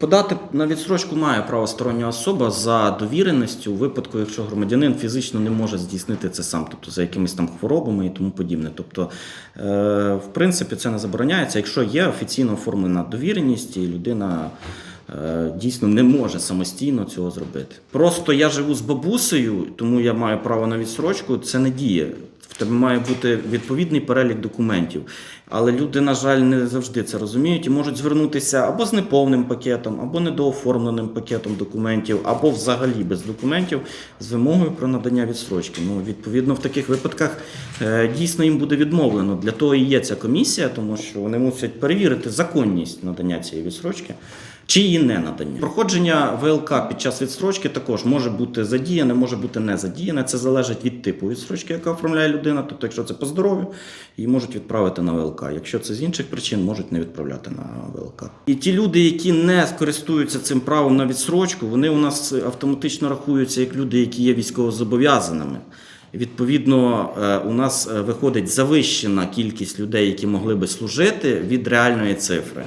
Подати на відстрочку має право стороння особа за довіреністю у випадку, якщо громадянин фізично не може здійснити це сам, тобто за якимись там хворобами і тому подібне. Тобто, е, в принципі, це не забороняється, якщо є офіційно оформлена довіреність, і людина е, дійсно не може самостійно цього зробити. Просто я живу з бабусею, тому я маю право на відстрочку. Це не діє. В тебе має бути відповідний перелік документів. Але люди, на жаль, не завжди це розуміють і можуть звернутися або з неповним пакетом, або недооформленим пакетом документів, або взагалі без документів з вимогою про надання відстрочки. Ну, відповідно, в таких випадках е, дійсно їм буде відмовлено. Для того і є ця комісія, тому що вони мусять перевірити законність надання цієї відстрочки. Чи її не надання. Проходження ВЛК під час відстрочки також може бути задіяне, може бути не задіяне. Це залежить від типу відстрочки, яка оформляє людина. Тобто, якщо це по здоров'ю, її можуть відправити на ВЛК. Якщо це з інших причин, можуть не відправляти на ВЛК. І ті люди, які не користуються цим правом на відстрочку, вони у нас автоматично рахуються як люди, які є військовозобов'язаними. Відповідно, е, у нас е, виходить завищена кількість людей, які могли би служити від реальної цифри.